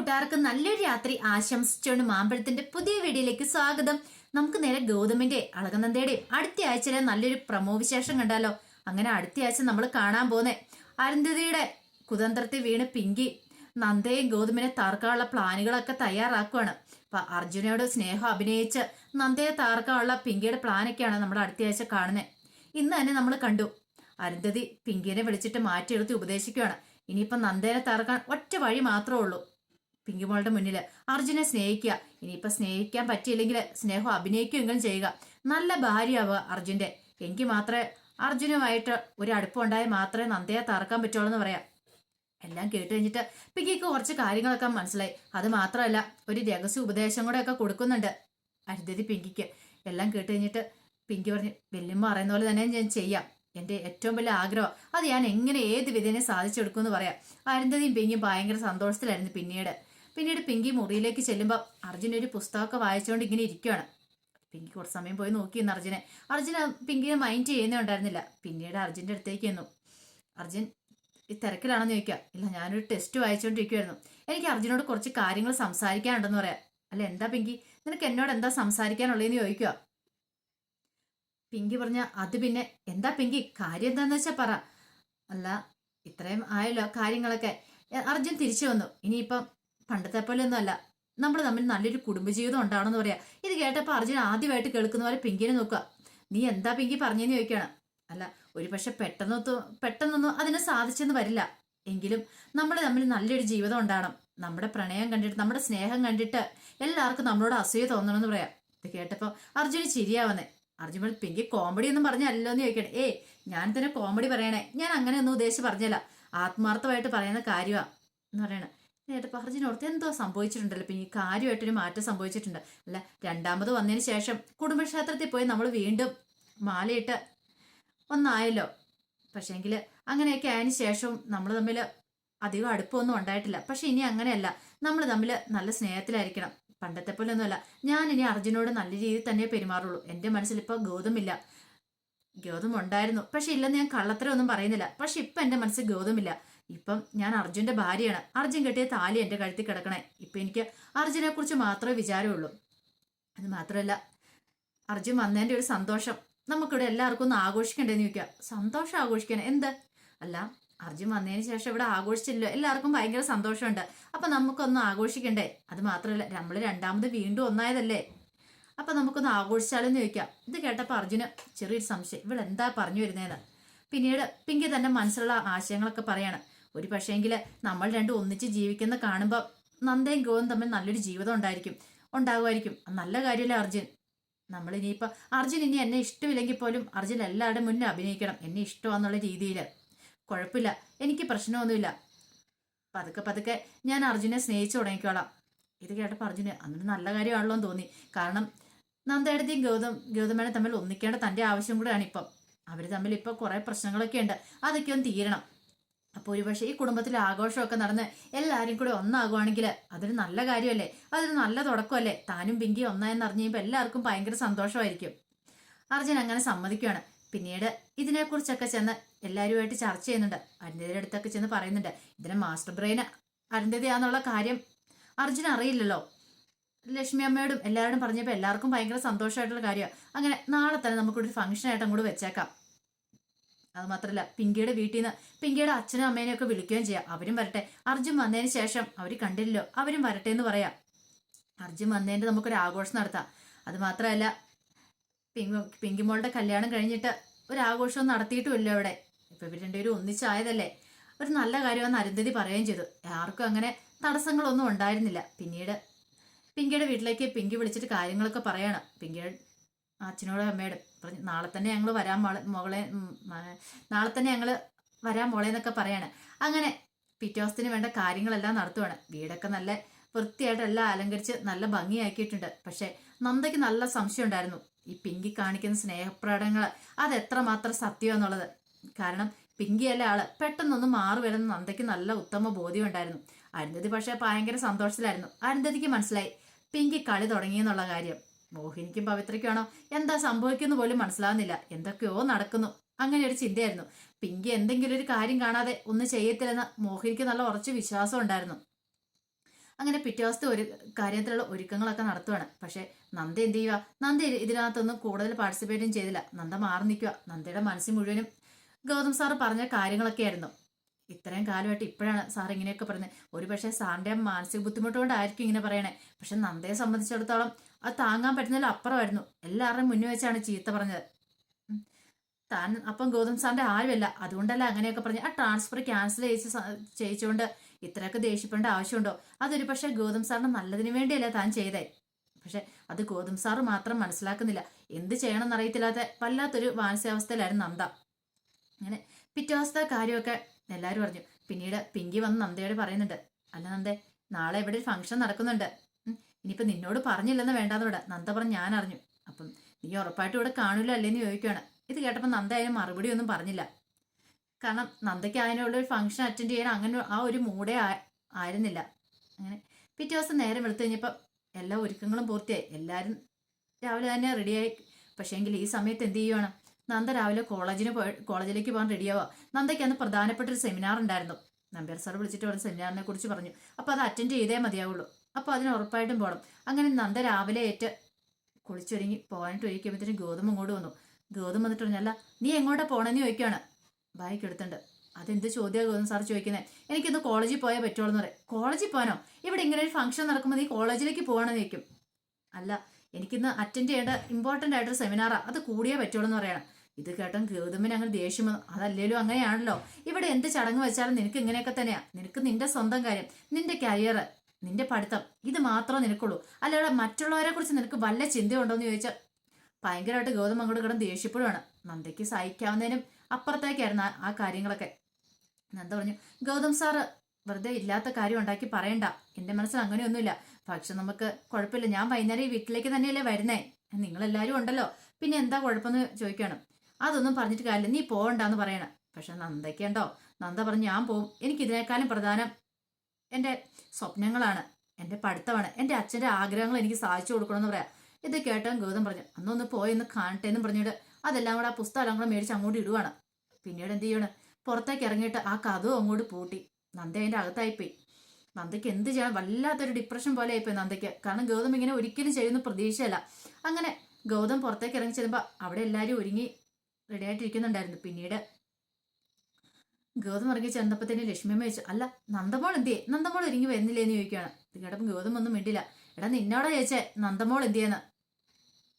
കൂട്ടുകാർക്ക് നല്ലൊരു രാത്രി ആശംസിച്ചുകൊണ്ട് മാമ്പഴത്തിന്റെ പുതിയ വീഡിയോയിലേക്ക് സ്വാഗതം. നമുക്ക് നേരെ ഗൗതമിന്റെ അളകനന്ദയുടെയും അടുത്ത ആഴ്ചയിലെ നല്ലൊരു പ്രമോ വിശേഷം കണ്ടാലോ? അങ്ങനെ അടുത്ത ആഴ്ച നമ്മൾ കാണാൻ പോന്നെ അരുന്ധതിയുടെ കുതന്ത്രത്തിൽ വീണ് പിങ്കി നന്ദയും ഗൗതമിനെ താർക്കാനുള്ള പ്ലാനുകളൊക്കെ തയ്യാറാക്കുകയാണ് അപ്പൊ അർജുനയോട് സ്നേഹം അഭിനയിച്ച് നന്ദയെ താർക്കാനുള്ള പിങ്കിയുടെ പ്ലാനൊക്കെയാണ് നമ്മൾ അടുത്ത ആഴ്ച കാണുന്നത് ഇന്ന് തന്നെ നമ്മൾ കണ്ടു. അരുന്ധതി പിങ്കിനെ വിളിച്ചിട്ട് മാറ്റിയെടുത്ത് ഉപദേശിക്കുകയാണ് ഇനിയിപ്പം നന്ദേനെ തറക്കാൻ ഒറ്റ വഴി മാത്രമേ ഉള്ളൂ. പിങ്കിമോളുടെ മുന്നിൽ അർജുനെ സ്നേഹിക്കുക. ഇനിയിപ്പം സ്നേഹിക്കാൻ പറ്റിയില്ലെങ്കിൽ സ്നേഹം അഭിനയിക്കുമെങ്കിലും ചെയ്യുക. നല്ല ഭാര്യയാവുക അർജുന്റെ എനിക്ക് മാത്രമേ അർജുനുമായിട്ട് ഒരു അടുപ്പമുണ്ടായാൽ മാത്രമേ നന്ദയെ തറക്കാൻ പറ്റുള്ളൂ എന്ന് പറയാം. എല്ലാം കേട്ട് കഴിഞ്ഞിട്ട് പിങ്കിക്ക് കുറച്ച് കാര്യങ്ങളൊക്കെ മനസ്സിലായി. അത് മാത്രമല്ല ഒരു രഹസ്യ ഉപദേശം കൂടെ ഒക്കെ കൊടുക്കുന്നുണ്ട് അരുന്ധതി പിങ്കിക്ക്. എല്ലാം കേട്ട് കഴിഞ്ഞിട്ട് പിങ്കി പറഞ്ഞു വെല്ലുമ്മ പറയുന്ന പോലെ തന്നെ ഞാൻ ചെയ്യാം. എന്റെ ഏറ്റവും വലിയ ആഗ്രഹം അത് ഞാൻ എങ്ങനെ ഏത് വിധേനെ സാധിച്ചെടുക്കുമെന്ന് പറയാം. അരുന്ധതിയും പിങ്കിയും ഭയങ്കര സന്തോഷത്തിലായിരുന്നു പിന്നീട്. പിന്നീട് പിങ്കി മുറിയിലേക്ക് ചെല്ലുമ്പോൾ അർജുൻ ഒരു പുസ്തകമൊക്കെ വായിച്ചുകൊണ്ട് ഇങ്ങനെ ഇരിക്കുകയാണ് പിങ്കി കുറച്ച് സമയം പോയി നോക്കിയിരുന്നു അർജുനെ. അർജുന പിങ്കിയെ മൈൻഡ് ചെയ്യുന്നേ ഉണ്ടായിരുന്നില്ല. പിന്നീട് അർജുന്റെ അടുത്തേക്ക് ചെന്നു. അർജുൻ ഈ തിരക്കിലാണെന്ന് ചോദിക്കുക ഇല്ല ഞാനൊരു ടെസ്റ്റ് വായിച്ചുകൊണ്ടിരിക്കുവായിരുന്നു എനിക്ക് അർജുനോട് കുറച്ച് കാര്യങ്ങൾ സംസാരിക്കാനുണ്ടെന്ന് പറയാം. അല്ല എന്താ പിങ്കി? നിനക്ക് എന്നോട് എന്താ സംസാരിക്കാനുള്ളതെന്ന് ചോദിക്കുക പിങ്കി പറഞ്ഞ അത് പിന്നെ എന്താ പിങ്കി? കാര്യം എന്താന്ന് വെച്ചാൽ പറ. അല്ല ഇത്രയും ആയല്ലോ കാര്യങ്ങളൊക്കെ. അർജുൻ തിരിച്ചു വന്നു. ഇനിയിപ്പം പണ്ടത്തെ പോലെ ഒന്നും അല്ല നമ്മൾ തമ്മിൽ നല്ലൊരു കുടുംബജീവിതം ഉണ്ടാണെന്ന് പറയാ. ഇത് കേട്ടപ്പോൾ അർജുൻ ആദ്യമായിട്ട് കേൾക്കുന്ന പോലെ പിങ്കിനെ നോക്കുക. നീ എന്താ പിങ്കി പറഞ്ഞെന്ന് ചോദിക്കുകയാണ്. അല്ല ഒരു പക്ഷെ പെട്ടെന്നൊത്തു പെട്ടെന്നൊന്നും അതിന് സാധിച്ചെന്ന് വരില്ല. എങ്കിലും നമ്മൾ തമ്മിൽ നല്ലൊരു ജീവിതം ഉണ്ടാകണം നമ്മുടെ പ്രണയം കണ്ടിട്ട് നമ്മുടെ സ്നേഹം കണ്ടിട്ട് എല്ലാവർക്കും നമ്മളോട് അസൂയ തോന്നണമെന്ന് പറയാം. ഇത് കേട്ടപ്പോൾ അർജുന് ചിരിയാവുന്നേ. അർജുൻ പിങ്കി കോമഡി ഒന്നും പറഞ്ഞല്ലോ എന്ന് ചോദിക്കണേ ഏയ് ഞാൻ തന്നെ കോമഡി പറയണേ. ഞാൻ അങ്ങനെ ഒന്നും ഉദ്ദേശിച്ച് പറഞ്ഞല്ല. ആത്മാർത്ഥമായിട്ട് പറയുന്ന കാര്യമാണ് എന്ന് പറയണേ. അർജുൻ ഓർത്ത് എന്തോ സംഭവിച്ചിട്ടുണ്ടല്ലോ. പിന്നെ ഈ കാര്യമായിട്ടൊരു മാറ്റം സംഭവിച്ചിട്ടുണ്ട്. അല്ല രണ്ടാമത് വന്നതിന് ശേഷം കുടുംബക്ഷേത്രത്തിൽ പോയി നമ്മൾ വീണ്ടും മാലയിട്ട് ഒന്നായല്ലോ. പക്ഷേങ്കിൽ അങ്ങനെയൊക്കെ ആയതിനു ശേഷവും നമ്മൾ തമ്മിൽ അധികം അടുപ്പമൊന്നും ഉണ്ടായിട്ടില്ല. പക്ഷെ ഇനി അങ്ങനെയല്ല. നമ്മൾ തമ്മിൽ നല്ല സ്നേഹത്തിലായിരിക്കണം. പണ്ടത്തെ പോലെ ഒന്നുമല്ല ഞാൻ ഇനി അർജുനോട് നല്ല രീതിയിൽ തന്നെ പെരുമാറുള്ളൂ. എന്റെ മനസ്സിൽ ഇപ്പോൾ ഗൗതമില്ല. ഗൗതം ഉണ്ടായിരുന്നു. പക്ഷെ ഇല്ലെന്ന് ഞാൻ കള്ളത്തരമൊന്നും പറയുന്നില്ല. പക്ഷെ ഇപ്പം എന്റെ മനസ്സിൽ ഗൗതമില്ല. ഇപ്പം ഞാൻ അർജുന്റെ ഭാര്യയാണ്. അർജുൻ കെട്ടിയ താലി എന്റെ കഴുത്തിൽ കിടക്കണേ. ഇപ്പം എനിക്ക് അർജുനെ കുറിച്ച് മാത്രമേ വിചാരമുള്ളൂ. അത് മാത്രമല്ല അർജുൻ വന്നതിന്റെ ഒരു സന്തോഷം. നമുക്കിവിടെ എല്ലാവർക്കും ഒന്ന് ആഘോഷിക്കണ്ടേന്ന് ചോദിക്കുക. സന്തോഷം ആഘോഷിക്കണം എന്ത്? അല്ല അർജുൻ വന്നതിന് ശേഷം ഇവിടെ ആഘോഷിച്ചില്ലല്ലോ. എല്ലാവർക്കും ഭയങ്കര സന്തോഷമുണ്ട്. അപ്പൊ നമുക്കൊന്ന് ആഘോഷിക്കണ്ടേ? അത് മാത്രമല്ല നമ്മൾ രണ്ടാമത് വീണ്ടും ഒന്നായതല്ലേ? അപ്പൊ നമുക്കൊന്ന് ആഘോഷിച്ചാലെന്ന് ചോദിക്കാം. ഇത് കേട്ടപ്പോൾ അർജുന് ചെറിയൊരു സംശയം. ഇവിടെ എന്താ പറഞ്ഞു വരുന്നതെന്ന് പിന്നീട് പിങ്കി തന്നെ മനസ്സിലുള്ള ആശയങ്ങളൊക്കെ പറയാണ്. ഒരു പക്ഷേങ്കിൽ നമ്മൾ രണ്ടും ഒന്നിച്ച് ജീവിക്കുന്ന കാണുമ്പോൾ നന്ദയും ഗോവും തമ്മിൽ നല്ലൊരു ജീവിതം ഉണ്ടായിരിക്കും ഉണ്ടാകുമായിരിക്കും. നല്ല കാര്യമല്ലേ അർജുൻ? നമ്മൾ ഇനിയിപ്പോൾ അർജുൻ ഇനി എന്നെ ഇഷ്ടമില്ലെങ്കിൽ പോലും അർജുൻ എല്ലാവരുടെ മുന്നിൽ അഭിനയിക്കണം എന്നെ ഇഷ്ടമാണെന്നുള്ള രീതിയിൽ കുഴപ്പമില്ല എനിക്ക് പ്രശ്നമൊന്നുമില്ല. പതുക്കെ പതുക്കെ ഞാൻ അർജുനെ സ്നേഹിച്ചു തുടങ്ങിക്കോളാം. ഇത് കേട്ടപ്പോൾ അർജുന് അന്നൊരു നല്ല കാര്യമാണല്ലോ എന്ന് തോന്നി. കാരണം നന്ദയുടെയും ഗൗതം ഗൗതമേനെ തമ്മിൽ ഒന്നിക്കേണ്ട തന്റെ ആവശ്യം കൂടെയാണ് ഇപ്പം. അവർ തമ്മിൽ ഇപ്പോൾ കുറേ പ്രശ്നങ്ങളൊക്കെ ഉണ്ട് അതൊക്കെ ഒന്ന് തീരണം. അപ്പോൾ ഒരുപക്ഷെ ഈ കുടുംബത്തിൽ ആഘോഷമൊക്കെ നടന്ന് എല്ലാവരും കൂടെ ഒന്നാകുവാണെങ്കിൽ അതൊരു നല്ല കാര്യമല്ലേ? അതൊരു നല്ല തുടക്കമല്ലേ? താനും പിങ്കി ഒന്നായെന്ന് അറിഞ്ഞു എല്ലാവർക്കും ഭയങ്കര സന്തോഷമായിരിക്കും. അർജുൻ അങ്ങനെ സമ്മതിക്കുകയാണ് പിന്നീട് ഇതിനെക്കുറിച്ചൊക്കെ ചെന്ന് എല്ലാവരുമായിട്ട് ചർച്ച ചെയ്യുന്നുണ്ട്. അരുന്ധതിയുടെ അടുത്തൊക്കെ ചെന്ന് പറയുന്നുണ്ട്. ഇതിനെ മാസ്റ്റർ ബ്രെയിൻ അരുന്ധതിയാന്നുള്ള കാര്യം അർജുൻ അറിയില്ലല്ലോ. ലക്ഷ്മി അമ്മയോടും എല്ലാവരോടും പറഞ്ഞപ്പോൾ എല്ലാവർക്കും ഭയങ്കര സന്തോഷമായിട്ടുള്ള കാര്യമാണ്. അങ്ങനെ നാളെ തന്നെ നമുക്കൊരു ഫംഗ്ഷനായിട്ട് അങ്ങോട്ട് വെച്ചേക്കാം. അത് മാത്രമല്ല പിങ്കിയുടെ വീട്ടിൽ നിന്ന് പിങ്കിയുടെ അച്ഛനും അമ്മേനെയും ഒക്കെ വിളിക്കുകയും ചെയ്യാം. അവരും വരട്ടെ. അർജുൻ വന്നതിന് ശേഷം അവർ കണ്ടില്ലല്ലോ. അവരും വരട്ടെ എന്ന് പറയാം. അർജുൻ വന്നതിന്റെ നമുക്കൊരു ആഘോഷം നടത്താം. അത് മാത്രമല്ല പിങ്കി പിങ്കിമോളുടെ കല്യാണം കഴിഞ്ഞിട്ട് ഒരു ആഘോഷം നടത്തിയിട്ടുമില്ല അവിടെ ഇപ്പൊ ഇവർ രണ്ടുപേരും ഒന്നിച്ചായതല്ലേ? ഒരു നല്ല കാര്യമെന്ന് അരുന്ധതി പറയുകയും ചെയ്തു. ആർക്കും അങ്ങനെ തടസ്സങ്ങളൊന്നും ഉണ്ടായിരുന്നില്ല. പിന്നീട് പിങ്കിയുടെ വീട്ടിലേക്ക് പിങ്കി വിളിച്ചിട്ട് കാര്യങ്ങളൊക്കെ പറയണം. പിങ്കിയുടെ അച്ഛനോടും അമ്മയോടും പറഞ്ഞു നാളെ തന്നെ ഞങ്ങൾ വരാൻ മോളെ നാളെ തന്നെ ഞങ്ങൾ വരാൻ മോളെ എന്നൊക്കെ പറയാണ്. അങ്ങനെ പിറ്റേ ദിവസത്തിന് വേണ്ട കാര്യങ്ങളെല്ലാം നടത്തുവാണ്. വീടൊക്കെ നല്ല വൃത്തിയായിട്ട് എല്ലാം അലങ്കരിച്ച് നല്ല ഭംഗിയാക്കിയിട്ടുണ്ട്. പക്ഷെ നന്ദയ്ക്ക് നല്ല സംശയം ഉണ്ടായിരുന്നു. ഈ പിങ്കി കാണിക്കുന്ന സ്നേഹപ്രകടനങ്ങൾ അത് എത്രമാത്രം സത്യം എന്നുള്ളത്. കാരണം പിങ്കിയല്ല ആൾ. പെട്ടെന്നൊന്നും മാറി വരുന്ന നന്ദയ്ക്ക് നല്ല ഉത്തമ ബോധ്യം ഉണ്ടായിരുന്നു. അരുന്ധതി പക്ഷെ ഭയങ്കര സന്തോഷത്തിലായിരുന്നു. അരുന്ധതിക്ക് മനസ്സിലായി. പിങ്കി കളി തുടങ്ങിയെന്നുള്ള കാര്യം. മോഹിനിക്കും പവിത്രയ്ക്കുമാണോ? എന്താ സംഭവിക്കുന്നു പോലും മനസ്സിലാവുന്നില്ല. എന്തൊക്കെയോ നടക്കുന്നു. അങ്ങനെ ഒരു ചിന്തയായിരുന്നു. പിങ്കി എന്തെങ്കിലും ഒരു കാര്യം കാണാതെ ഒന്നും ചെയ്യത്തില്ലെന്ന് മോഹിനിക്ക് നല്ല ഉറച്ച വിശ്വാസം ഉണ്ടായിരുന്നു. അങ്ങനെ പിറ്റേ ഒരു കാര്യത്തിലുള്ള ഒരുക്കങ്ങളൊക്കെ നടത്തുവാണ്. പക്ഷെ നന്ദ എന്ത് ചെയ്യുക നന്ദ ഇതിനകത്തൊന്നും കൂടുതൽ പാർട്ടിസിപ്പേറ്റും ചെയ്തില്ല. നന്ദ മാറി നിൽക്കുക നന്ദയുടെ മനസ്സിൽ മുഴുവനും ഗൗതം സാറ് പറഞ്ഞ കാര്യങ്ങളൊക്കെ ആയിരുന്നു ഇത്രയും കാലമായിട്ട് ഇപ്പോഴാണ് സാർ ഇങ്ങനെയൊക്കെ പറയുന്നത്. ഒരു പക്ഷേ സാറിന്റെ മാനസിക ബുദ്ധിമുട്ടുകൊണ്ടായിരിക്കും ഇങ്ങനെ പറയണേ. പക്ഷെ നന്ദയെ സംബന്ധിച്ചിടത്തോളം അത് താങ്ങാൻ പറ്റുന്നതിൽ അപ്പുറമായിരുന്നു. എല്ലാവരുടെയും മുന്നിൽ വെച്ചാണ് ചീത്ത പറഞ്ഞത്. താൻ അപ്പം ഗൗതം സാറിന്റെ ആരുമല്ല. അതുകൊണ്ടല്ല അങ്ങനെയൊക്കെ പറഞ്ഞ് ആ ട്രാൻസ്ഫർ ക്യാൻസൽ ചെയ്ത് ചെയ്യിച്ചുകൊണ്ട് ഇത്രയൊക്കെ ദേഷ്യപ്പെടേണ്ട ആവശ്യമുണ്ടോ? അതൊരു പക്ഷേ ഗൗതം സാറിന് നല്ലതിന് വേണ്ടിയല്ല താൻ ചെയ്തേ. പക്ഷെ അത് ഗോതം സാറ് മാത്രം മനസ്സിലാക്കുന്നില്ല. എന്ത് ചെയ്യണമെന്ന് അറിയത്തില്ലാത്ത വല്ലാത്തൊരു മാനസികാവസ്ഥയിലായിരുന്നു നന്ദ. അങ്ങനെ പിറ്റേ ദിവസത്തെ കാര്യമൊക്കെ എല്ലാവരും പറഞ്ഞു പിന്നീട് പിങ്കി വന്ന് നന്ദയോട് പറയുന്നുണ്ട് അല്ല നന്ദേ നാളെ ഇവിടെ ഒരു ഫംഗ്ഷൻ നടക്കുന്നുണ്ട്. ഇനിയിപ്പോൾ ഇനിയിപ്പോ നിന്നോട് പറഞ്ഞില്ലെന്ന് വേണ്ടാന്നോട് നന്ദ പറഞ്ഞ് ഞാൻ അറിഞ്ഞു. അപ്പം നീ ഉറപ്പായിട്ടും ഇവിടെ കാണില്ല അല്ലേന്ന് ചോദിക്കുകയാണ് ഇത് കേട്ടപ്പോൾ നന്ദ അതിന് മറുപടി ഒന്നും പറഞ്ഞില്ല. കാരണം നന്ദയ്ക്ക് അതിനുള്ള ഒരു ഫംഗ്ഷൻ അറ്റൻഡ് ചെയ്യാൻ അങ്ങനെ ആ ഒരു മൂടേ ആയിരുന്നില്ല. അങ്ങനെ പിറ്റേ ദിവസം നേരം വെളുത്തു കഴിഞ്ഞപ്പോൾ എല്ലാ ഒരുക്കങ്ങളും പൂർത്തിയായി. എല്ലാവരും രാവിലെ തന്നെ റെഡിയായി പക്ഷേ പക്ഷേങ്കിൽ ഈ സമയത്ത് എന്ത് ചെയ്യുവാണ്? നന്ദ രാവിലെ കോളേജിന് പോയി കോളേജിലേക്ക് പോകാൻ റെഡിയാവുക നന്ദയ്ക്ക് അന്ന് പ്രധാനപ്പെട്ട ഒരു സെമിനാർ ഉണ്ടായിരുന്നു. നമ്പ്യാർ സാർ വിളിച്ചിട്ട് ഒരു സെമിനാറിനെ കുറിച്ച് പറഞ്ഞു. അപ്പോൾ അത് അറ്റൻഡ് ചെയ്തേ മതിയാവുള്ളൂ. അപ്പോൾ അതിന് ഉറപ്പായിട്ടും പോകണം അങ്ങനെ നന്ദ രാവിലെ ഏറ്റ് കുളിച്ചൊരുങ്ങി പോകാനായിട്ട് ഒഴിക്കുമ്പോഴത്തേനും ഗൗതം ഇങ്ങോട്ട് വന്നു. ഗൗതം വന്നിട്ട് പറഞ്ഞല്ല നീ എങ്ങോട്ടാ പോണെന്ന് ചോദിക്കുകയാണ് ബൈക്ക് എടുത്തുണ്ട് അതെന്ത് ചോദ്യമാണ് ഗൗതം സാർ ചോദിക്കുന്നത് എനിക്കിന്ന് കോളേജിൽ പോയാൽ പറ്റുള്ളൂ എന്ന് പറയും. കോളേജിൽ പോകാനോ ഇവിടെ ഇങ്ങനെ ഒരു ഫംഗ്ഷൻ നടക്കുമ്പോൾ നീ കോളേജിലേക്ക് പോകണമെന്ന് ചോദിക്കും. അല്ല എനിക്കിന്ന് അറ്റൻഡ് ചെയ്യേണ്ട ഇമ്പോർട്ടന്റ് ആയിട്ടൊരു സെമിനാറാണ് അത് കൂടിയേ പറ്റുള്ളൂ എന്ന് പറയണം. ഇത് കേട്ടോ ഗൗതമിന് അങ്ങനെ ദേഷ്യം അതല്ലേലും അങ്ങനെയാണല്ലോ. ഇവിടെ എന്ത് ചടങ്ങ് വെച്ചാലും നിനക്ക് ഇങ്ങനെയൊക്കെ തന്നെയാ. നിനക്ക് നിന്റെ സ്വന്തം കാര്യം നിന്റെ കരിയർ നിന്റെ പഠിത്തം ഇത് മാത്രമേ നിനക്കുള്ളൂ. അല്ലാതെ മറ്റുള്ളവരെ കുറിച്ച് നിനക്ക് വല്ല ചിന്തയുണ്ടോ എന്ന് ചോദിച്ചാൽ ഭയങ്കരമായിട്ട് ഗൗതം അങ്ങോട്ട് കിടന്ന് ദേഷ്യപ്പെടുവാണ്. നന്ദയ്ക്ക് സഹിക്കാവുന്നതിനും അപ്പുറത്തേക്കായിരുന്നു ആ- ആ കാര്യങ്ങളൊക്കെ. നന്ദ പറഞ്ഞു ഗൗതം സാറ് വെറുതെ ഇല്ലാത്ത കാര്യം ഉണ്ടാക്കി പറയണ്ട. എന്റെ മനസ്സിൽ അങ്ങനെയൊന്നുമില്ല. പക്ഷെ നമുക്ക് കുഴപ്പമില്ല. ഞാൻ വൈകുന്നേരം ഈ വീട്ടിലേക്ക് തന്നെയല്ലേ വരുന്നേ? നിങ്ങളെല്ലാവരും ഉണ്ടല്ലോ. പിന്നെ എന്താ കുഴപ്പമെന്ന് ചോദിക്കണം. അതൊന്നും പറഞ്ഞിട്ട് കാര്യമില്ല. നീ പോകണ്ടെന്ന് പറയണം. പക്ഷെ നന്ദയ്ക്കുണ്ടോ നന്ദ പറഞ്ഞു ഞാൻ പോവും. എനിക്ക് ഇതിനേക്കാളും പ്രധാനം എന്റെ സ്വപ്നങ്ങളാണ്. എന്റെ പഠിത്തമാണ്. എന്റെ അച്ഛന്റെ ആഗ്രഹങ്ങൾ എനിക്ക് സാധിച്ചു കൊടുക്കണമെന്ന് പറയാം. ഇത് കേട്ടോ ഗൗതം പറഞ്ഞു അന്നൊന്ന് പോയി ഒന്ന് കാണട്ടെ എന്നും പറഞ്ഞിട്ട് അതെല്ലാം കൂടെ ആ പുസ്തകം കൂടെ മേടിച്ച് അങ്ങോട്ട് ഇടുവാണ്. പിന്നീട് എന്ത് ചെയ്യണം? പുറത്തേക്ക് ഇറങ്ങിയിട്ട് ആ കഥവും അങ്ങോട്ട് പൂട്ടി. നന്ദ അതിന്റെ അകത്തായിപ്പോയി. നന്ദയ്ക്ക് എന്ത് ചെയ്യണം വല്ലാത്തൊരു ഡിപ്രഷൻ പോലെ ആയിപ്പോയി നന്ദയ്ക്ക്. കാരണം ഗൗതം ഇങ്ങനെ ഒരിക്കലും ചെയ്യുന്ന പ്രതീക്ഷയല്ല. അങ്ങനെ ഗൗതം പുറത്തേക്ക് ഇറങ്ങി ചെല്ലുമ്പോൾ അവിടെ എല്ലാവരും ഒരുങ്ങി റെഡി ആയിട്ടിരിക്കുന്നുണ്ടായിരുന്നു. പിന്നീട് ഗൗതം ഇറങ്ങി ചെന്നപ്പത്തേന് ലക്ഷ്മിയമ്മ ചോദിച്ചു അല്ല നന്ദമോൾ എന്തിയെ? നന്ദമോൾ ഒരുങ്ങി വരുന്നില്ലേ എന്ന് ചോദിക്കുകയാണ് കേട്ടപ്പോൾ ഗൗതം ഒന്നും മിണ്ടില്ല എടാ നിന്നോടാ ചോദിച്ചേ നന്ദമോൾ എന്തിയെന്ന്?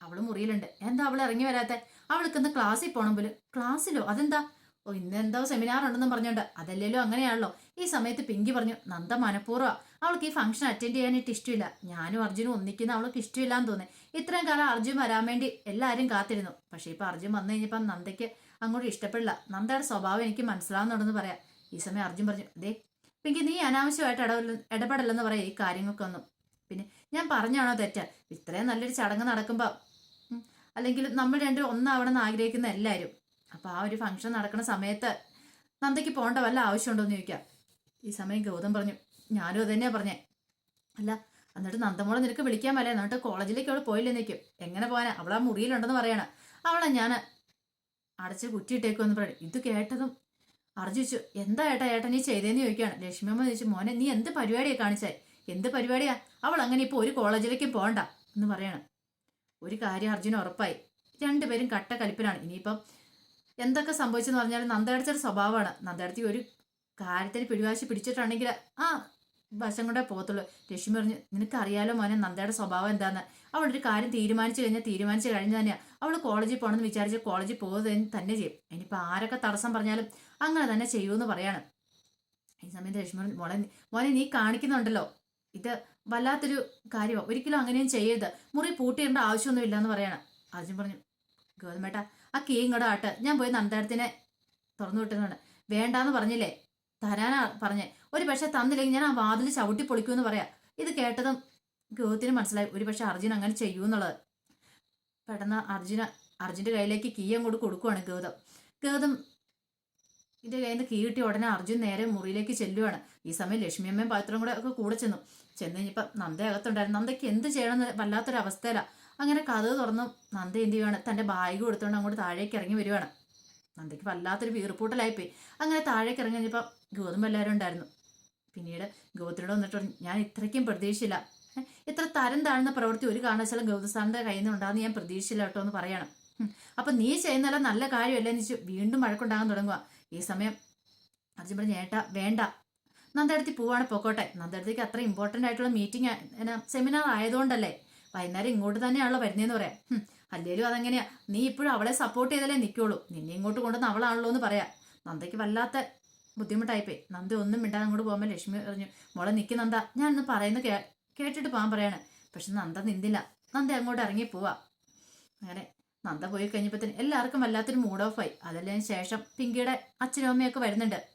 അവൾ മുറിയിലുണ്ട്. എന്താ അവൾ ഇറങ്ങി വരാത്തെ? അവൾക്ക് ഇന്ന് ക്ലാസ്സിൽ പോകണം പോലും. ക്ലാസ്സിലോ അതെന്താ? ഓ ഇന്ന് എന്തോ സെമിനാർ ഉണ്ടെന്ന് പറഞ്ഞോണ്ട്. അതല്ലല്ലോ അങ്ങനെയാണല്ലോ. ഈ സമയത്ത് പിങ്കി പറഞ്ഞു നന്ദ മനഃപൂർവ അവൾക്ക് ഈ ഫംഗ്ഷൻ അറ്റൻഡ് ചെയ്യാനായിട്ട് ഇഷ്ടമില്ല ഞാനും അർജുനും ഒന്നിക്കുന്ന അവൾക്ക് ഇഷ്ടമില്ലാന്ന് തോന്നി. ഇത്രയും കാലം അർജുൻ വരാൻ വേണ്ടി എല്ലാവരും കാത്തിരുന്നു. പക്ഷെ ഇപ്പൊ അർജുൻ വന്നു കഴിഞ്ഞപ്പം നന്ദയ്ക്ക് അങ്ങോട്ട് ഇഷ്ടപ്പെടില്ല. നന്ദയുടെ സ്വഭാവം എനിക്ക് മനസ്സിലാവുന്നുണ്ടെന്ന് പറയാ. ഈ സമയം അർജുൻ പറഞ്ഞു ദേ പിങ്കി നീ അനാവശ്യമായിട്ട് ഇടപെട ഇടപെടലെന്ന് പറയാം ഈ കാര്യങ്ങൾക്കൊന്നും പിന്നെ ഞാൻ പറഞ്ഞാണോ തെറ്റ്? ഇത്രയും നല്ലൊരു ചടങ്ങ് നടക്കുമ്പോൾ അല്ലെങ്കിൽ നമ്മൾ രണ്ടും ഒന്നാവണമെന്ന് ആഗ്രഹിക്കുന്ന എല്ലാവരും അപ്പോൾ ആ ഒരു ഫംഗ്ഷൻ നടക്കുന്ന സമയത്ത് നന്ദയ്ക്ക് പോകേണ്ട വല്ല ആവശ്യമുണ്ടോ എന്ന് ചോദിക്കാം. ഈ സമയം ഗൗതം പറഞ്ഞു ഞാനും അത് തന്നെയാ പറഞ്ഞേ. അല്ല എന്നിട്ട് നന്ദമോളെ നിനക്ക് വിളിക്കാൻ മേലേ എന്നിട്ട് കോളേജിലേക്ക് അവൾ പോയില്ലേ നിൽക്കും എങ്ങനെ പോകാനാ? ആ മുറിയിലുണ്ടെന്ന് പറയണം. അവളെ ഞാൻ അടച്ച് കുറ്റിയിട്ടേക്കുമെന്ന് പറയും ഇത് കേട്ടതും അർജിച്ചു എന്താ ഏട്ടാ ഏട്ടാ നീ ചെയ്തേന്ന് ചോദിക്കുകയാണ്. ലക്ഷ്മിയമ്മ ചോദിച്ചു മോനെ നീ എന്ത് പരിപാടിയാ കാണിച്ചേ? എന്ത് പരിപാടിയാ? അവൾ അങ്ങനെ ഇപ്പോൾ ഒരു കോളേജിലേക്ക് പോകണ്ട എന്ന് പറയണം. ഒരു കാര്യം അർജുന ഉറപ്പായി. രണ്ടുപേരും കട്ട കലിപ്പിലാണ് ഇനിയിപ്പം എന്തൊക്കെ സംഭവിച്ചെന്ന് പറഞ്ഞാൽ നന്ദയടച്ചൊരു സ്വഭാവമാണ്. നന്ദയടത്തി ഒരു കാര്യത്തിന് പിടിവാശി പിടിച്ചിട്ടുണ്ടെങ്കിൽ ആ വശം കൊണ്ടേ പോകത്തുള്ളൂ. ലക്ഷ്മി പറഞ്ഞു നിനക്ക് അറിയാലോ മോനെ നന്ദയുടെ സ്വഭാവം എന്താന്ന്? ഒരു കാര്യം തീരുമാനിച്ചു കഴിഞ്ഞാൽ തീരുമാനിച്ചു കഴിഞ്ഞു തന്നെയാണ് അവൾ കോളേജിൽ പോകണമെന്ന് വിചാരിച്ച് കോളേജിൽ പോകുക തന്നെ ചെയ്യും. ഇനിയിപ്പോൾ ആരൊക്കെ തടസ്സം പറഞ്ഞാലും അങ്ങനെ തന്നെ ചെയ്യുമെന്ന് പറയാണ്. ഈ സമയത്ത് ലക്ഷ്മി പറഞ്ഞു മോളെ മോനെ നീ കാണിക്കുന്നുണ്ടല്ലോ. ഇത് വല്ലാത്തൊരു കാര്യമാണ് ഒരിക്കലും അങ്ങനെയും ചെയ്യരുത്. മുറി പൂട്ടിയിടേണ്ട ആവശ്യമൊന്നുമില്ല എന്ന് പറയാണ്. അർജുൻ പറഞ്ഞു ഗോതമേട്ട ആ കീ ഇങ്ങോട്ട് ആട്ട്. ഞാൻ പോയി നന്ദാടത്തിനെ തുറന്നു വിട്ടുന്നുണ്ട് വേണ്ടാന്ന് പറഞ്ഞില്ലേ? തരാനാ പറഞ്ഞേ. ഒരു പക്ഷെ തന്നില്ലെങ്കിൽ ഞാൻ ആ വാതിൽ ചവിട്ടി എന്ന് പറയാം. ഇത് കേട്ടതും ഗൗതത്തിന് മനസ്സിലായി. ഒരു പക്ഷെ അർജുൻ അങ്ങനെ ചെയ്യൂ എന്നുള്ളത്. പെട്ടെന്ന് അർജുന അർജുന്റെ കയ്യിലേക്ക് കീ അങ്ങോട്ട് കൊടുക്കുവാണ് ഗൗതം. ഗൗതം ഇതിന്റെ കയ്യിൽ നിന്ന് കീ കിട്ടിയ ഉടനെ അർജുൻ നേരെ മുറിയിലേക്ക് ചെല്ലുവാണ്. ഈ സമയം ലക്ഷ്മിയമ്മയും പാത്രം കൂടെ ഒക്കെ കൂടെ ചെന്നു. ചെന്ന് കഴിഞ്ഞപ്പോൾ നന്ദ അകത്തുണ്ടായിരുന്നു. നന്ദയ്ക്ക് എന്ത് ചെയ്യണമെന്ന് വല്ലാത്തൊരു അങ്ങനെ കഥ തുറന്നു. നന്ദ എന്ത് ചെയ്യുവാണ്? തന്റെ ബാഗ് കൊടുത്തുകൊണ്ട് അങ്ങോട്ട് താഴേക്ക് ഇറങ്ങി വരുവാണ്. നന്ദയ്ക്ക് വല്ലാത്തൊരു വീർപ്പൂട്ടലായിപ്പോയി. അങ്ങനെ താഴേക്ക് ഇറങ്ങി കഴിഞ്ഞപ്പോൾ ഗോതമ്പ് എല്ലാവരും ഉണ്ടായിരുന്നു. പിന്നീട് ഗൗതത്തിനോട് വന്നിട്ട് ഞാൻ ഇത്രയ്ക്കും പ്രതീക്ഷയില്ല. എത്ര തരം താഴ്ന്ന പ്രവൃത്തി ഒരു കാരണവശാലും ഗൗതസാറിന്റെ കയ്യിൽ നിന്ന് ഉണ്ടാകുന്ന ഞാൻ പ്രതീക്ഷയില്ല കേട്ടോ എന്ന് പറയണം. അപ്പൊ നീ ചെയ്യുന്നല്ല നല്ല കാര്യമല്ലേ എന്ന് വീണ്ടും മഴക്കുണ്ടാകാൻ തുടങ്ങുക ഈ സമയം അർജുൻ പറഞ്ഞു ഏട്ടാ വേണ്ട. നന്ദടത്തി പോവാണ് പൊക്കോട്ടെ. നന്ദടത്തേക്ക് അത്ര ഇമ്പോർട്ടന്റ് ആയിട്ടുള്ള മീറ്റിംഗ് സെമിനാർ ആയതുകൊണ്ടല്ലേ. വൈകുന്നേരം ഇങ്ങോട്ട് തന്നെയാണല്ലോ വരുന്നതെന്ന് പറയാം. അല്ലേലും അതെങ്ങനെയാ. നീ ഇപ്പോഴും അവളെ സപ്പോർട്ട് ചെയ്തല്ലേ നിൽക്കുള്ളൂ നിന്നെ ഇങ്ങോട്ട് കൊണ്ടുവന്ന് അവളാണല്ലോ എന്ന് പറയാം. നന്ദയ്ക്ക് വല്ലാത്ത ബുദ്ധിമുട്ടായിപ്പോയി. നന്ദ ഒന്നും മിണ്ടാതെ അങ്ങോട്ട് പോകുമ്പോൾ ലക്ഷ്മി പറഞ്ഞു മോളെ നിൽക്കി നന്ദ ഞാൻ ഇന്ന് പറയുന്നത് കേ കേട്ടിട്ട് പോകാൻ പറയാണ്. പക്ഷെ നന്ദ നിന്നില്ല. നന്ദ അങ്ങോട്ട് ഇറങ്ങി പോവാ. അങ്ങനെ നന്ദ പോയി കഴിഞ്ഞപ്പോഴത്തേന് എല്ലാവർക്കും വല്ലാത്തൊരു മൂഡ് ഓഫ് ആയി. അതിന് ശേഷം പിങ്കിയുടെ അച്ഛനും അമ്മയൊക്കെ വരുന്നുണ്ട്.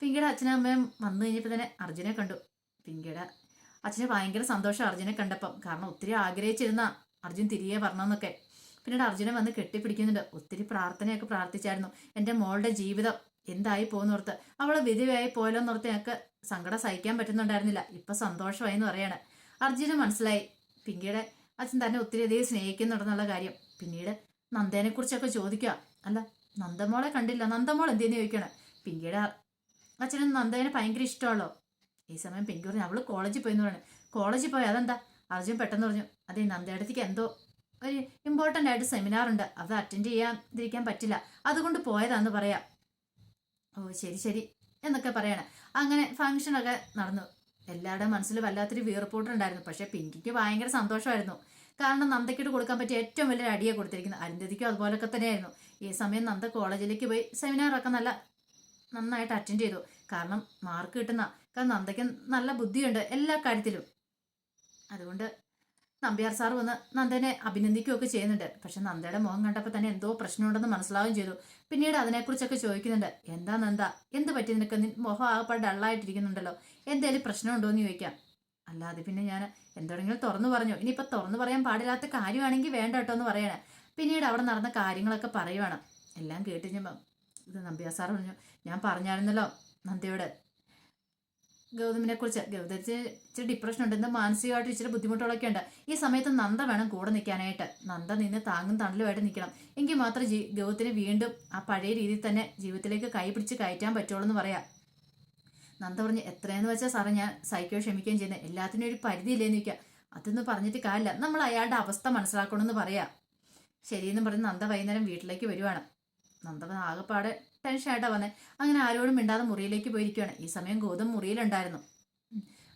പിങ്കിയുടെ അച്ഛനും അമ്മയും വന്നു കഴിഞ്ഞപ്പോൾ തന്നെ അർജുനെ കണ്ടു. പിങ്കിയുടെ അച്ഛന് ഭയങ്കര സന്തോഷം അർജുനെ കണ്ടപ്പം. കാരണം ഒത്തിരി ആഗ്രഹിച്ചിരുന്ന അർജുൻ തിരികെ വരണമെന്നൊക്കെ. പിന്നീട് അർജുനെ വന്ന് കെട്ടിപ്പിടിക്കുന്നുണ്ട്. ഒത്തിരി പ്രാർത്ഥനയൊക്കെ പ്രാർത്ഥിച്ചായിരുന്നു. എന്റെ മോളുടെ ജീവിതം എന്തായി പോകുന്നോർത്ത് അവൾ വിധിയായി പോയല്ലോന്നോർത്ത് ഞങ്ങൾക്ക് സങ്കടം സഹിക്കാൻ പറ്റുന്നുണ്ടായിരുന്നില്ല. ഇപ്പൊ സന്തോഷമായി എന്ന് പറയാണ്. അർജുന് മനസ്സിലായി. പിങ്കിയുടെ അച്ഛൻ തന്നെ ഒത്തിരി അധികം സ്നേഹിക്കുന്നുണ്ടെന്നുള്ള കാര്യം. പിന്നീട് നന്ദേനെ കുറിച്ചൊക്കെ ചോദിക്കുക. അല്ല നന്ദമോളെ കണ്ടില്ല. നന്ദമോൾ എന്തിനു ചോദിക്കണം? പിങ്കിയുടെ അച്ഛനും നന്ദേനെ ഭയങ്കര ഇഷ്ടമാണല്ലോ. ഈ സമയം പിങ്കി പറഞ്ഞു അവൾ കോളേജിൽ പോയി എന്ന് കോളേജിൽ പോയി അതെന്താ? അർജുൻ പെട്ടെന്ന് പറഞ്ഞു അതെ നന്ദയടത്തേക്ക് എന്തോ ഒരു ഇമ്പോർട്ടന്റ് ആയിട്ട് സെമിനാർ ഉണ്ട്. അത് അറ്റൻഡ് ചെയ്യാതിരിക്കാൻ പറ്റില്ല. അതുകൊണ്ട് പോയതാന്ന് പറയാം. ഓ ശരി ശരി. എന്നൊക്കെ പറയണേ. അങ്ങനെ ഫംഗ്ഷനൊക്കെ നടന്നു. എല്ലാവരുടെ മനസ്സിൽ വല്ലാത്തൊരു വീർപ്പോട്ടുണ്ടായിരുന്നു പക്ഷേ പിങ്കിക്ക് ഭയങ്കര സന്തോഷമായിരുന്നു. കാരണം നന്ദയ്ക്കിട്ട് കൊടുക്കാൻ പറ്റിയ ഏറ്റവും വലിയൊരു അടിയെ കൊടുത്തിരിക്കുന്നത്. അരുന്ധതിക്കും അതുപോലൊക്കെ തന്നെയായിരുന്നു. ഈ സമയം നന്ദ കോളേജിലേക്ക് പോയി സെമിനാറൊക്കെ നല്ല നന്നായിട്ട് അറ്റൻഡ് ചെയ്തു. കാരണം മാർക്ക് കിട്ടുന്ന കാരണം നന്ദയ്ക്ക് നല്ല ബുദ്ധിയുണ്ട് എല്ലാ കാര്യത്തിലും. അതുകൊണ്ട് നമ്പ്യാർ സാർ വന്ന് നന്ദനെ അഭിനന്ദിക്കുകയൊക്കെ ചെയ്യുന്നുണ്ട്. പക്ഷെ നന്ദയുടെ മുഖം കണ്ടപ്പോൾ തന്നെ എന്തോ പ്രശ്നമുണ്ടെന്ന് മനസ്സിലാവുകയും ചെയ്തു. പിന്നീട് അതിനെക്കുറിച്ചൊക്കെ ചോദിക്കുന്നുണ്ട്. എന്താ നന്ദ? എന്ത് പറ്റി നിനക്ക്? മുഖം ആകപ്പാട് ഡള്ളായിട്ടിരിക്കുന്നുണ്ടല്ലോ. എന്തേലും പ്രശ്നമുണ്ടോ എന്ന് ചോദിക്കാം. അല്ലാതെ പിന്നെ ഞാൻ എന്തെങ്കിലും തുറന്നു പറഞ്ഞു. ഇനിയിപ്പോൾ തുറന്നു പറയാൻ പാടില്ലാത്ത കാര്യമാണെങ്കിൽ വേണ്ട കേട്ടോ എന്ന് പറയണേ. പിന്നീട് അവിടെ നടന്ന കാര്യങ്ങളൊക്കെ പറയുവാണ്. എല്ലാം കേട്ട് കഴിഞ്ഞപ്പം ഇത് നമ്പ്യാർ സാർ പറഞ്ഞു ഞാൻ പറഞ്ഞായിരുന്നല്ലോ നന്ദയോട്. ഗൗതമിനെ കുറിച്ച്. ഗൗതമിച്ച് ഇച്ചിരി ഡിപ്രഷൻ ഉണ്ട്. എന്താ മാനസികമായിട്ട് ഇച്ചിരി ബുദ്ധിമുട്ടുകളൊക്കെ ഉണ്ട്. ഈ സമയത്ത് നന്ദ വേണം കൂടെ നിൽക്കാനായിട്ട്. നന്ദ നിന്ന് താങ്ങും തണലുമായിട്ട് നിൽക്കണം. എങ്കിൽ മാത്രം ജീ ഗൗതത്തിന് വീണ്ടും ആ പഴയ രീതിയിൽ തന്നെ ജീവിതത്തിലേക്ക് കൈപിടിച്ച് കയറ്റാൻ പറ്റുള്ളൂ എന്ന് പറയാം. നന്ദ പറഞ്ഞ് എത്രയെന്ന് വെച്ചാൽ സാറേ ഞാൻ സൈക്കോ ക്ഷമിക്കുകയും ചെയ്യുന്നത് എല്ലാത്തിനും ഒരു പരിധിയില്ലേന്ന് ചോദിക്കുക അതൊന്നും പറഞ്ഞിട്ട് കാര്യമില്ല. നമ്മൾ അയാളുടെ അവസ്ഥ മനസ്സിലാക്കണമെന്ന് പറയാം. ശരിയെന്ന് പറഞ്ഞ് നന്ദ വൈകുന്നേരം വീട്ടിലേക്ക് വരുവാണ്. നന്ദ ആകെപ്പാടെ ടെൻഷനായിട്ടാണ് വന്നത് അങ്ങനെ ആരോടും മിണ്ടാതെ മുറിയിലേക്ക് പോയിരിക്കുകയാണ് ഈ സമയം ഗൗതം മുറിയിലുണ്ടായിരുന്നു.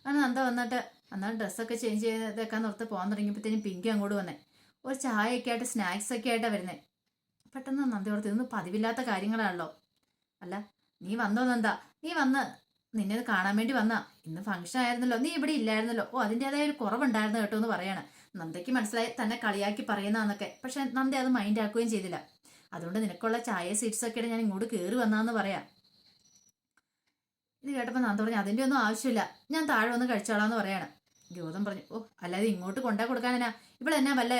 അങ്ങനെ നന്ദ വന്നിട്ട് എന്നാൽ ഡ്രസ്സൊക്കെ ചേഞ്ച് ചെയ്തേക്കാൻ നിർത്ത് പോകാൻ തുടങ്ങിയപ്പോഴത്തേനും പിങ്കി അങ്ങോട്ട് വന്നേ. ഒരു ചായയൊക്കെ ആയിട്ട് സ്നാക്സ് ഒക്കെ ആയിട്ടാണ് വരുന്നത് പെട്ടെന്ന് നന്ദി ഓർത്ത് ഇതൊന്നും പതിവില്ലാത്ത കാര്യങ്ങളാണല്ലോ. അല്ല നീ വന്നോ നന്ദ? നീ വന്ന്. നിന്നെ കാണാൻ വേണ്ടി വന്ന. ഇന്ന് ഫംഗ്ഷൻ ആയിരുന്നല്ലോ. നീ ഇവിടെ ഇല്ലായിരുന്നല്ലോ. ഓ അതിന്റെതായ ഒരു കുറവുണ്ടായിരുന്നു കേട്ടോ എന്ന് പറയാണ്. നന്ദയ്ക്ക് മനസ്സിലായി തന്നെ കളിയാക്കി പറയുന്നതെന്നൊക്കെ. പക്ഷെ നന്ദ അത് മൈൻഡ് ആക്കുകയും ചെയ്തില്ല. അതുകൊണ്ട് നിനക്കുള്ള ചായ സീറ്റ്സ് ഒക്കെ ഞാൻ ഇങ്ങോട്ട് കയറി വന്നാന്ന് പറയാം. ഇത് കേട്ടപ്പോൾ ഞാൻ പറഞ്ഞു അതിന്റെ ഒന്നും ആവശ്യമില്ല. ഞാൻ താഴെ വന്ന് കഴിച്ചോളാന്ന് പറയാണ്. ഗൗതം പറഞ്ഞു ഓ അല്ലാതെ ഇങ്ങോട്ട് കൊണ്ടാ കൊടുക്കാനെന്നാ ഇവിടെ എന്നാ വല്ല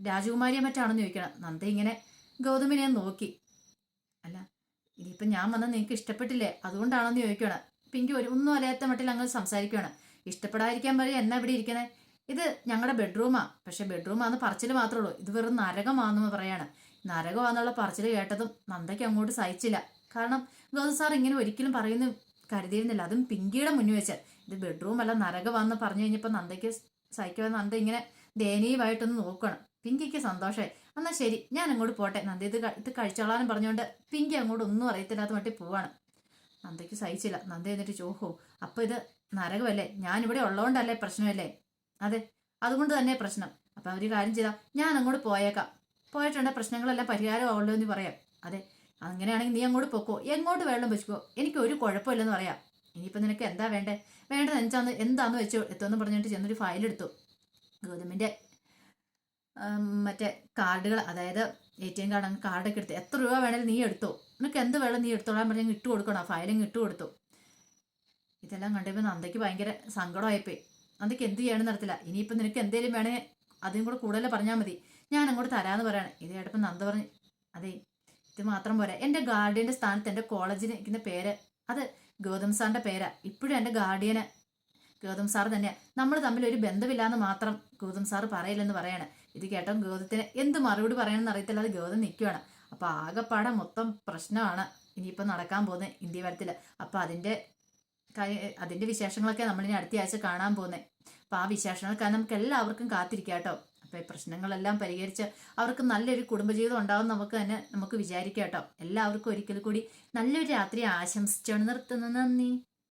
രാജകുമാരിയെ മറ്റാണെന്ന് ചോദിക്കണം. നന്ദ ഇങ്ങനെ ഗൗതമിനെ നോക്കി. അല്ല ഇനിയിപ്പം ഞാൻ വന്ന നിങ്ങൾക്ക് ഇഷ്ടപ്പെട്ടില്ലേ? അതുകൊണ്ടാണെന്ന് ചോദിക്കുകയാണ് പിങ്കി ഒരു ഒന്നും അലയാത്ത മട്ടിൽ അങ്ങ് സംസാരിക്കുകയാണ് ഇഷ്ടപ്പെടാതിരിക്കാൻ പറയും എന്നാ ഇവിടെ ഇരിക്കണേ ഇത് ഞങ്ങളുടെ ബെഡ്റൂമാ പക്ഷെ ബെഡ്റൂമാന്ന് പറച്ചിൽ മാത്രമേ ഉള്ളൂ. ഇത് വെറും നരകമാണെന്ന് പറയാണ്. നരകമാന്നുള്ള പറച്ചിൽ കേട്ടതും നന്ദയ്ക്ക് അങ്ങോട്ട് സഹിച്ചില്ല. കാരണം ഗൗതം സാർ ഇങ്ങനെ ഒരിക്കലും പറയുന്നു കരുതിയിരുന്നില്ല. അതും പിങ്കിയുടെ മുന്നിൽ വെച്ച്. ഇത് ബെഡ്റൂം അല്ല നരകമാണെന്ന് പറഞ്ഞു കഴിഞ്ഞപ്പോൾ നന്ദയ്ക്ക് സഹിക്കുവാൻ നന്ദ ഇങ്ങനെ ദയനീയമായിട്ടൊന്ന് നോക്കണം. പിങ്കിക്ക് സന്തോഷമായി. എന്നാൽ ശരി ഞാൻ അങ്ങോട്ട് പോട്ടെ. നന്ദി ഇത് ഇത് കഴിച്ചോളാനും പറഞ്ഞുകൊണ്ട് പിങ്കി അങ്ങോട്ട് ഒന്നും അറിയത്തില്ലാത്ത മട്ടി പോവാണ്. നന്ദയ്ക്ക് സഹിച്ചില്ല. നന്ദ എന്നിട്ട് ചോഹോ അപ്പൊ ഇത് നരകമല്ലേ? ഞാനിവിടെ ഉള്ളതുകൊണ്ടല്ലേ പ്രശ്നമല്ലേ? അതെ അതുകൊണ്ട് തന്നെ പ്രശ്നം. അപ്പൊ അവർ കാര്യം ചെയ്താൽ ഞാൻ അങ്ങോട്ട് പോയേക്കാം. പോയിട്ടുണ്ട്. പ്രശ്നങ്ങളെല്ലാം പരിഹാരമാവുള്ളൂ എന്ന് പറയാം. അതെ അങ്ങനെയാണെങ്കിൽ നീ അങ്ങോട്ട് പൊക്കോ. എങ്ങോട്ട് വെള്ളം വെച്ചോ എനിക്ക് ഒരു കുഴപ്പമില്ലെന്ന് പറയാം. ഇനിയിപ്പോൾ നിനക്ക് എന്താ വേണ്ടേ? വേണ്ടത് എന്താന്ന് എന്താന്ന് വെച്ചോ? എത്തുമെന്ന് പറഞ്ഞിട്ട് ചെന്നൊരു ഫയൽ എടുത്തു. ഗൗതമിന്റെ മറ്റേ കാർഡുകൾ അതായത് എ ടി എം കാർഡ് അങ്ങ് കാർഡൊക്കെ എടുത്ത് എത്ര രൂപ വേണേലും നീ എടുത്തോ. നിനക്ക് എന്ത് വേണം നീ എടുത്തോളാൻ പറഞ്ഞ് ഇട്ട് കൊടുക്കണം. ഫയലിങ് ഇട്ട് കൊടുത്തു. ഇതെല്ലാം കണ്ടപ്പോൾ നന്ദയ്ക്ക് ഭയങ്കര സങ്കടമായിപ്പോയി. നന്ദയ്ക്ക് എന്ത് ചെയ്യണമെന്ന് നടത്തില്ല ഇനിയിപ്പോൾ നിനക്ക് എന്തെങ്കിലും വേണേ അതും കൂടെ കൂടുതൽ പറഞ്ഞാൽ മതി. ഞാൻ അങ്ങോട്ട് തരാമെന്ന് പറയാണ്. ഇത് കേട്ടപ്പോൾ നന്ദ പറഞ്ഞു അതെ ഇത് മാത്രം പോരാ. എന്റെ ഗാർഡിയന്റെ സ്ഥാനത്ത് എന്റെ കോളേജിന് നിൽക്കുന്ന പേര് അത് ഗൗതം സാറിന്റെ പേരാ. ഇപ്പോഴും എന്റെ ഗാർഡിയന് ഗൗതം സാർ തന്നെയാണ് നമ്മൾ തമ്മിൽ ഒരു ബന്ധമില്ലാന്ന് മാത്രം ഗൗതം സാർ പറയില്ലെന്ന് പറയാണ്. ഇത് കേട്ടോ ഗൗതത്തിന് എന്ത് മറുപടി പറയണമെന്ന് അറിയത്തില്ല. അത് ഗൗതം നിൽക്കുകയാണ് അപ്പൊ ആകെപ്പാടെ മൊത്തം പ്രശ്നമാണ് ഇനിയിപ്പോൾ നടക്കാൻ പോകുന്നത് ഇന്ത്യ വരത്തിൽ അപ്പൊ അതിന്റെ അതിന്റെ വിശേഷങ്ങളൊക്കെ നമ്മളിനി അടുത്ത ആഴ്ച കാണാൻ പോകുന്നത് അപ്പൊ ആ വിശേഷങ്ങൾക്കായി നമുക്ക് എല്ലാവർക്കും കാത്തിരിക്കാം കേട്ടോ അപ്പൊ ഈ പ്രശ്നങ്ങളെല്ലാം പരിഹരിച്ച് അവർക്ക് നല്ലൊരു കുടുംബജീവിതം ഉണ്ടാവും നമുക്ക് തന്നെ നമുക്ക് വിചാരിക്കാം കേട്ടോ. എല്ലാവർക്കും ഒരിക്കൽ കൂടി നല്ലൊരു രാത്രി ആശംസിച്ചാണ് നിർത്തുന്നത് നന്ദി.